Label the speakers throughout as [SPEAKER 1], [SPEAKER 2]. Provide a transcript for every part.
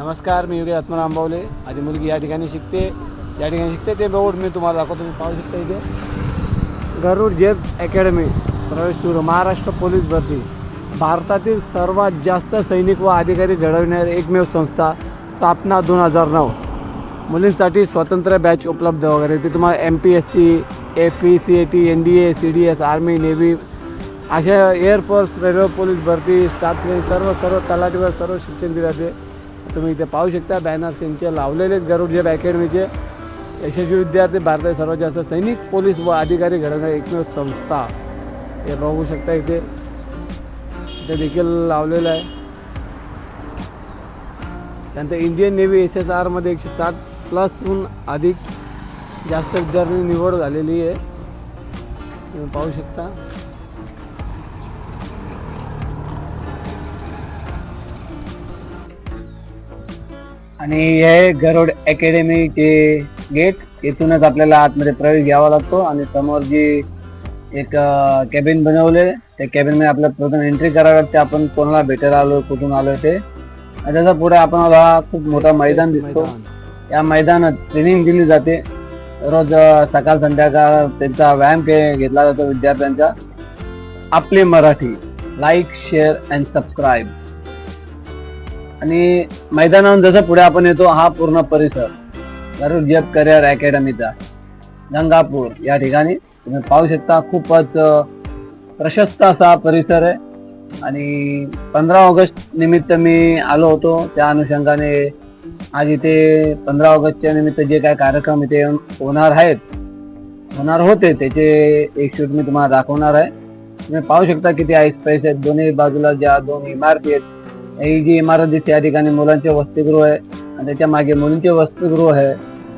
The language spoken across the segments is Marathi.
[SPEAKER 1] नमस्कार मी योगी आत्माराम बावले माझी मुलगी या ठिकाणी शिकते. या ठिकाणी शिकते ते बोर्ड मी तुम्हाला दाखवतो. तुम्ही पाहू शकता इथे. गरुड जेब अकॅडमी प्रवेश सुरू. महाराष्ट्र पोलीस भरती. भारतातील सर्वात जास्त सैनिक व अधिकारी घडविणारी एकमेव संस्था स्थापना दोन हजार नऊ. मुलींसाठी स्वतंत्र बॅच उपलब्ध वगैरे. ते तुम्हाला M P S C F E C A T N D A C D S army navy अशा एअरफोर्स रेल्वे पोलीस भरती स्टाफ सर्व सर्व तलाठीवर सर्व शिक्षण दिले जाते. तुम्ही इथे पाहू शकता. बॅनर्स यांचे लावलेले आहेत गरुड जेब अकॅडमीचे. यशस्वी विद्यार्थी भारतातील सर्वात जास्त सैनिक पोलीस व अधिकारी घडवणारी एकमेव संस्था हे बघू शकता इथे. इथे देखील लावलेलं आहे. त्यानंतर इंडियन नेव्ही एस एस आरमध्ये एकशे सात प्लसहून अधिक जास्त विद्यार्थी निवड झालेली आहे. तुम्ही पाहू शकता.
[SPEAKER 2] आणि हे गरुड अकॅडमीचे गेट इथूनच आपल्याला आतमध्ये प्रवेश घ्यावा लागतो आणि समोर जी एक कॅबिन बनवले त्या कॅबिनमध्ये आपल्याला प्रथम एंट्री करावी लागते. आपण कोणाला भेटायला आलो कुठून आलो ते. आणि त्याच्या पुढे आपण हा खूप मोठा मैदान दिसतो. या मैदानात ट्रेनिंग दिली जाते. रोज सकाळ संध्याकाळ त्यांचा व्यायाम के- घेतला जातो विद्यार्थ्यांचा. आपली Marathi. Like share and subscribe आणि मैदानावर जसं पुढे आपण येतो हा पूर्ण परिसर. गरुड जग करिअर अकॅडमीचा गंगापूर. या ठिकाणी तुम्ही पाहू शकता खूपच प्रशस्त असा परिसर आहे. आणि पंधरा ऑगस्ट निमित्त मी आलो होतो. त्या अनुषंगाने आज इथे पंधरा ऑगस्टच्या निमित्त जे काय कार्यक्रम इथे होणार आहेत होणार होते त्याचे एक शूट मी तुम्हाला दाखवणार आहे. तुम्ही पाहू शकता किती आईस स्पेस आहेत. दोन्ही बाजूला ज्या दोन इमारती आहेत ही जी इमारत दिसते या ठिकाणी मुलांचे वसतिगृह आहे आणि त्याच्यामागे मुलींचे वसतिगृह आहे.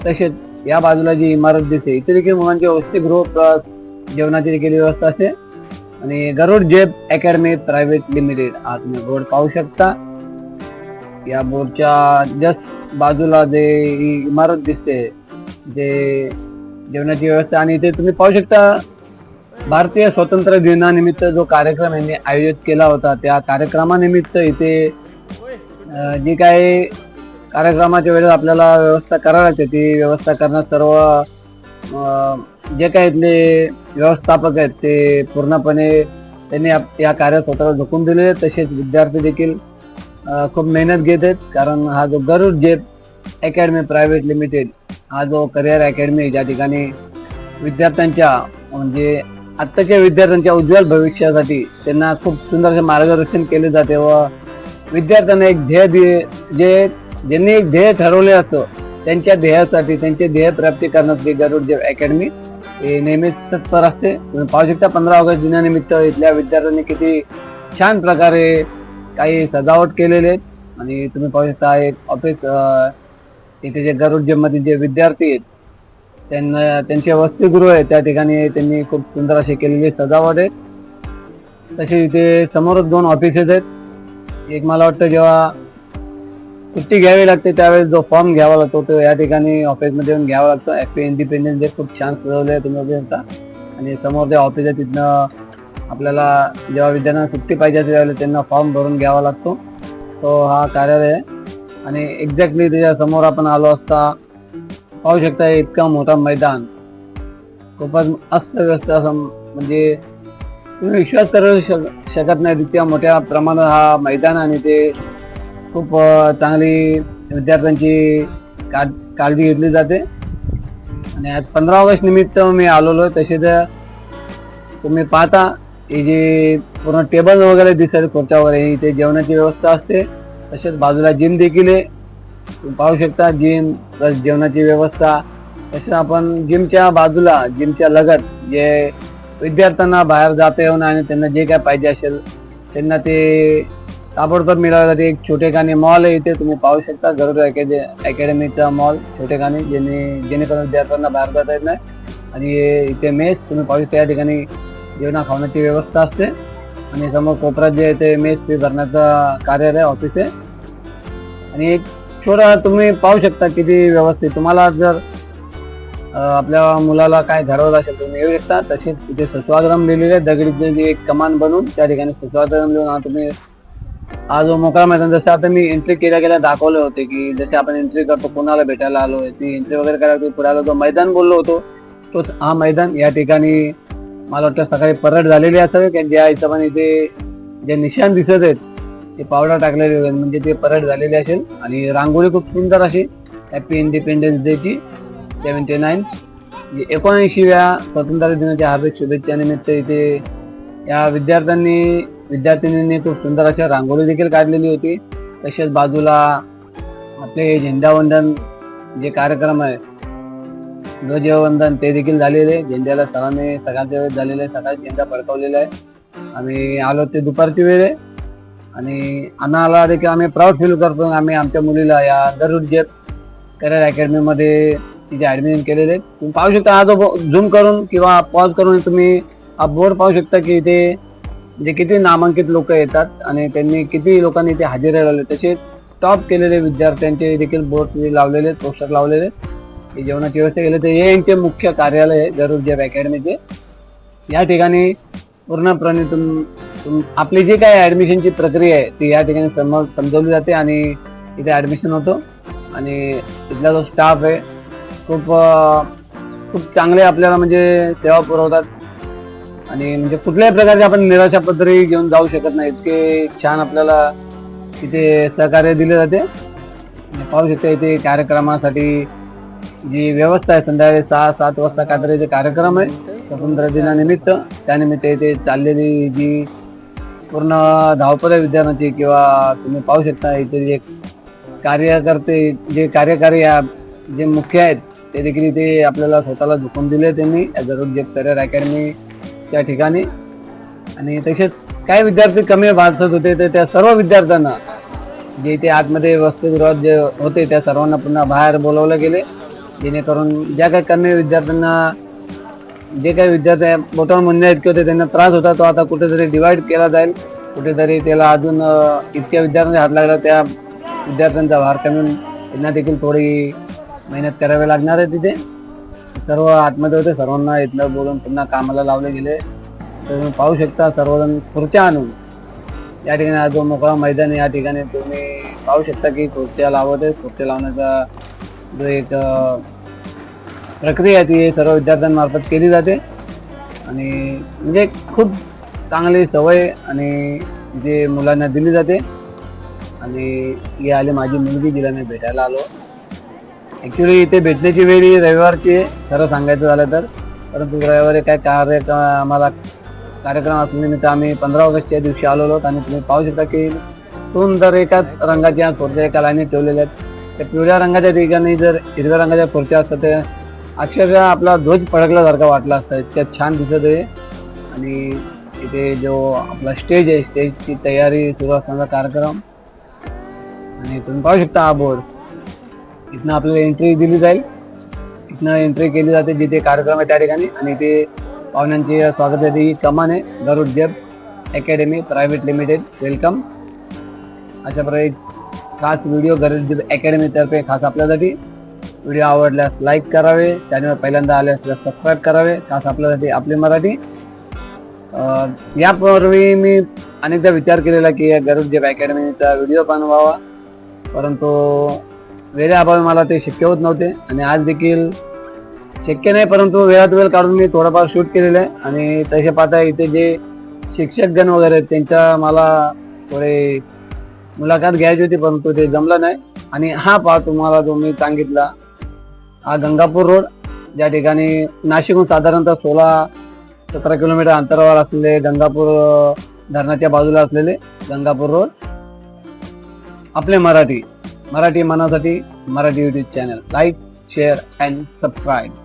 [SPEAKER 2] तसेच या बाजूला जी इमारत दिसते इथे देखील मुलांचे वसतिगृह प्लस जेवणाची देखील व्यवस्था असते. आणि गरुड जेब अकॅडमी प्रायव्हेट लिमिटेड आज तुम्ही बोर्ड पाहू शकता. या बोर्डच्या जस्ट बाजूला जे इमारत दिसते जे जेवणाची व्यवस्था आणि इथे तुम्ही पाहू शकता भारतीय स्वातंत्र्य दिनानिमित्त जो कार्यक्रम यांनी आयोजित केला होता त्या कार्यक्रमानिमित्त इथे जी काही कार्यक्रमाच्या वेळेस आपल्याला व्यवस्था करावी लागते ती व्यवस्था करणं सर्व जे काही इथले व्यवस्थापक आहेत ते पूर्णपणे त्यांनी या कार्यात स्वतःला झोकून दिले आहेत. तसेच विद्यार्थी देखील खूप मेहनत घेत आहेत कारण हा जो गरुड जेप अकॅडमी प्रायव्हेट लिमिटेड हा जो करिअर अकॅडमी ज्या ठिकाणी विद्यार्थ्यांच्या म्हणजे आत्ताच्या विद्यार्थ्यांच्या उज्ज्वल भविष्यासाठी त्यांना खूप सुंदर असे मार्गदर्शन केले जाते व विद्यार्थ्यांना एक ध्येय जे ज्यांनी एक ध्येय ठरवले असतं त्यांच्या ध्येयासाठी त्यांचे ध्येय प्राप्ती करण्यासाठी गरुड जेव अकॅडमी हे नेहमीच तत्पर असते. तुम्ही पाहू शकता पंधरा ऑगस्ट दिनानिमित्त इथल्या विद्यार्थ्यांनी किती छान प्रकारे काही सजावट केलेले आहेत आणि तुम्ही पाहू शकता एक ऑफिस इथे जे गरुड जेममध्ये जे विद्यार्थी आहेत त्यांना त्यांचे वसतिगृह आहे. त्या ठिकाणी त्यांनी खूप सुंदर अशी केलेली सजावट आहे. तसे इथे समोरच दोन ऑफिसेस आहेत. एक मला वाटतं जेव्हा सुट्टी घ्यावी लागते त्यावेळेस जो फॉर्म घ्यावा लागतो तो या ठिकाणी ऑफिसमध्ये येऊन घ्यावा लागतो. ॲपी इंडिपेंडन्स डे खूप छान सजवले आहे तुम्ही आणि समोर त्या ऑफिस आहे तिथनं आपल्याला जेव्हा विद्यार्थ्यांना सुट्टी पाहिजे असते त्यावेळेला त्यांना फॉर्म भरून घ्यावा लागतो. तो हा कार्यालय आहे. आणि एक्झॅक्टली त्याच्यासमोर आपण आलो असता पाहू शकता इतका मोठा मैदान. खूपच अस्तव्यस्त असं म्हणजे तुम्ही विश्वास करू शक- शकत नाही इतक्या मोठ्या प्रमाणात हा मैदान आणि ते खूप चांगली विद्यार्थ्यांची का- काळजी घेतली जाते. आणि आज पंधरा ऑगस्ट निमित्त मी आलेलो तसे तर तुम्ही पाहता हे जे पूर्ण टेबल वगैरे दिसत खुर्च्या वगैरे इथे जेवणाची व्यवस्था असते. तसेच बाजूला जिम देखील आहे. तुम्ही पाहू शकता जिम प्लस जेवणाची व्यवस्था. तसं आपण जिमच्या बाजूला जिमच्या लगत जे विद्यार्थ्यांना बाहेर जाता येऊन आणि त्यांना जे काय पाहिजे असेल त्यांना ते ताबडतोब मिळालं एक छोटेखानी मॉल आहे इथे तुम्ही पाहू शकता. गरुड अकॅडे अकॅडमीचा मॉल छोटेखानी जेणे जेणेकरून विद्यार्थ्यांना बाहेर जाता येत नाही. आणि इथे मेस तुम्ही पाहू शकता या ठिकाणी जेवणा खावण्याची व्यवस्था असते. आणि समोर कोपऱ्यात जे आहे ते मेस फी भरण्याचं कार्यालय ऑफिस आहे. आणि एक छोटा तुम्ही पाहू शकता किती व्यवस्थित. तुम्हाला जर आपल्या मुलाला काय घडवलं असेल तुम्ही येऊ शकता. तसेच तिथे सुस्वागरम लिहिलेले दगडी एक कमान बनवून त्या ठिकाणी सुस्वागरम लिहून हा तुम्ही आज जो मोकळा मैदान जसं आता मी एंट्री केल्या गेल्या दाखवले होते की जसे आपण एंट्री करतो कोणाला भेटायला आलो ती एंट्री वगैरे करायला पुढे आलो जो मैदान बोललो होतो. तोच हा मैदान या ठिकाणी मला वाटतं सकाळी परत झालेली असावी कारण ज्या हिशोबाने इथे जे निशाण दिसत आहेत ते पावडर टाकलेले म्हणजे ते परत झालेले असेल. आणि रांगोळी खूप सुंदर अशी हॅपी इंडिपेंडन्स डेची सेव्हन्टी नाईन. म्हणजे एकोणऐंशीव्या स्वातंत्र्य दिनाच्या हार्दिक शुभेच्छा निमित्त इथे या विद्यार्थ्यांनी विद्यार्थिनींनी खूप सुंदर अशा रांगोळी देखील काढलेली होती. तसेच बाजूला आपले झेंडावंदन जे कार्यक्रम आहे ध्वजवंदन ते देखील झालेले. झेंड्याला सरांनी सकाळच्या वेळेस झालेले आहे सकाळी झेंडा फडकवलेला आहे. आम्ही आलो ते दुपारची वेळ आहे. आणि आम्हाला देखील आम्ही प्राऊड फील करतो. आम्ही आमच्या मुलीला या दररोज जे करिअर अकॅडमीमध्ये तिथे ऍडमिशन केलेले. आहेत तुम्ही पाहू शकता हा जो झूम करून किंवा पॉज करून तुम्ही हा बोर्ड पाहू शकता की इथे जे किती नामांकित लोक येतात आणि त्यांनी किती लोकांनी इथे हजेरी लावले. तसेच टॉप केलेले विद्यार्थ्यांचे देखील बोर्ड लावलेले आहेत पोस्टर लावलेले आहेत. जेवणाची व्यवस्था केली तर हे यांचे मुख्य कार्यालय आहे गरुड जॅब अकॅडमीचे या ठिकाणी पूर्णपणे तुम तुम आपली जी काय ऍडमिशनची प्रक्रिया आहे ती या ठिकाणी समज समजवली जाते आणि इथे ॲडमिशन होतो. आणि इथला जो स्टाफ आहे खूप खूप चांगले आपल्याला म्हणजे सेवा पुरवतात. आणि म्हणजे कुठल्याही प्रकारचे आपण निराशा पत्री घेऊन जाऊ शकत नाही इतके छान आपल्याला इथे सहकार्य दिले जाते. पाहू शकता इथे कार्यक्रमासाठी जी व्यवस्था आहे संध्याकाळी सहा सात वाजता काहीतरी जे कार्यक्रम आहे स्वातंत्र्य दिनानिमित्त त्यानिमित्त इथे चाललेली जी पूर्ण धावपळ आहे विद्यार्थ्यांची किंवा तुम्ही पाहू शकता इथे जे कार्यकर्ते जे कार्यकारी जे मुख्य आहेत ते देखील इथे आपल्याला स्वतःला झुकून दिले त्यांनी जरूर जे करिअर अकॅडमीच्या ठिकाणी. आणि तसेच काही विद्यार्थी कमी भासत होते तर त्या सर्व विद्यार्थ्यांना जे इथे आतमध्ये वसतिगृहात जे होते त्या सर्वांना पुन्हा बाहेर बोलवलं गेले. जेणेकरून ज्या काही कमी विद्यार्थ्यांना जे काही विद्यार्थी बोटावर म्हणणे इतके होते त्यांना त्रास होता तो आता कुठेतरी डिवाइड केला जाईल. कुठेतरी त्याला अजून इतक्या विद्यार्थ्यांचा हात लागला त्या विद्यार्थ्यांचा भार कमी त्यांना देखील थोडी मेहनत करावी लागणार आहे तिथे. सर्व आतमध्ये होते सर्वांना इथलं बोलून पुन्हा कामाला लावले गेले. तर तुम्ही पाहू शकता सर्वजण खुर्च्या आणून. या ठिकाणी हा जो मोकळा मैदान आहे या ठिकाणी तुम्ही पाहू शकता की खुर्च्या लावत आहे खुर्च्या लावण्याचा जो एक प्रक्रिया आहे ती सर्व विद्यार्थ्यांमार्फत केली जाते. आणि म्हणजे खूप चांगली सवय आणि जे मुलांना दिली जाते. आणि ही आले माझी मुलगी जिला मी भेटायला आलो. ॲक्च्युली इथे भेटण्याची वेळ ही रविवारची आहे. खरं सांगायचं झालं तर. परंतु रविवारी काय कार्य आम्हाला कार्यक्रम असल्यानिमित्त आम्ही पंधरा ऑगस्टच्या दिवशी आलो आहोत आणि तुम्ही पाहू शकता की सुंदर एकाच रंगाच्या खुर्च्या एका लाईनीत ठेवलेल्या आहेत. त्या पिवळ्या रंगाच्या ठिकाणी जर हिरव्या रंगाच्या खुर्च्या असतात ते अक्षरशः आपला ध्वज फडकल्यासारखा वाटला असता. इतक्या छान दिसत आहे. आणि इथे जो आपला स्टेज आहे स्टेजची तयारी सुरू असताना कार्यक्रम. आणि तुम्ही पाहू शकता हा बोर्ड इथनं आपल्याला एंट्री दिली जाईल. इथनं एंट्री केली जाते जिथे कार्यक्रम आहे त्या ठिकाणी. आणि ते पाहुण्यांचे स्वागत आहे. ही कमान आहे. गरुड जेब अकॅडमी प्रायव्हेट लिमिटेड वेलकम अशा प्रकारे खास व्हिडिओ गरुड जब अकॅडमीतर्फे खास आपल्यासाठी व्हिडिओ आवडल्यास लाईक करावे. चॅनल पहिल्यांदा आल्यास सबस्क्राईब करावे. खास आपल्यासाठी आपली मराठी. यापूर्वी मी अनेकदा विचार केलेला की गरुड जेब अकॅडमीचा व्हिडिओ बनवावा. परंतु वेळेअभावी अभावी मला ते शक्य होत नव्हते आणि आज देखील शक्य नाही परंतु वेळात वेळ काढून मी थोडंफार शूट केलेलं आहे. आणि तसे पाहता इथे जे शिक्षकगण वगैरे आहेत, त्यांच्या मला थोडे मुलाखत घ्यायची होती परंतु ते जमलं नाही. आणि हा पहा तुम्हाला जो मी सांगितला हा गंगापूर रोड ज्या ठिकाणी नाशिकहून साधारणतः सोळा सतरा किलोमीटर अंतरावर असलेले गंगापूर धरणाच्या बाजूला असलेले गंगापूर रोड आपले Marathi. Marathi मनासाठी Marathi YouTube channel like share and subscribe